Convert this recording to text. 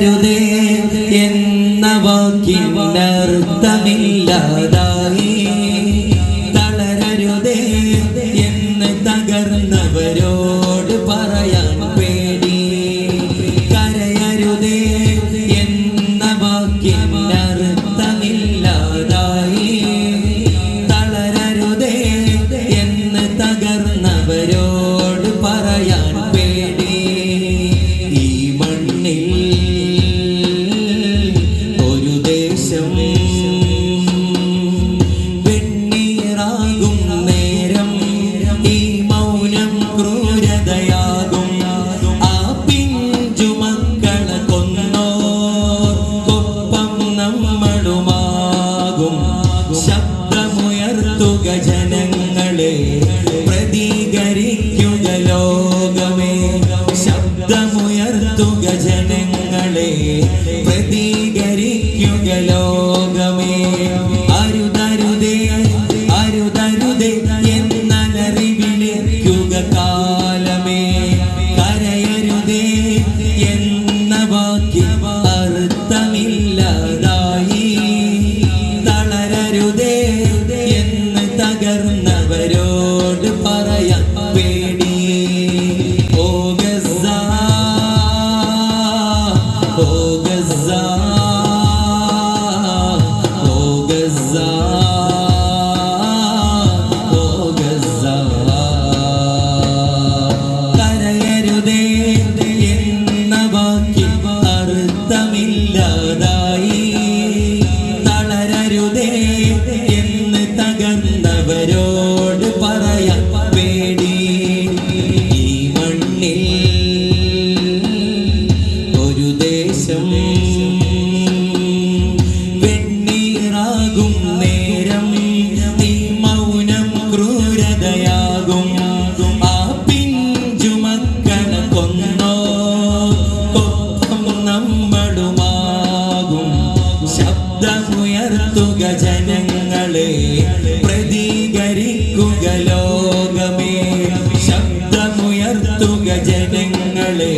കരയരുതേ എന്ന വാക്കിനർത്ഥമില്ലാതായി തളരരുതേ എന്ന് തകർന്നവരോട് പറയാൻ ശബ്ദമുയർത്തുക ജനങ്ങളെ പ്രതികരിക്കുക ലോകമേ. ശബ്ദമുയർത്തുക ജനങ്ങളെ പ്രതികരിക്കുക ലോകമേ. അർത്ഥമില്ലാതായി തളരരുതേ എന്ന് തകർന്നവരോട് പറയാൻ പേടി ഈ മണ്ണിൽ ഒരു ദേശം വെണ്ണീറാകും ശബ്ദമുയർത്തുക ജനങ്ങളെ പ്രതികരിക്കുക ലോകമേ. ശബ്ദമുയർത്തുക ജനങ്ങളെ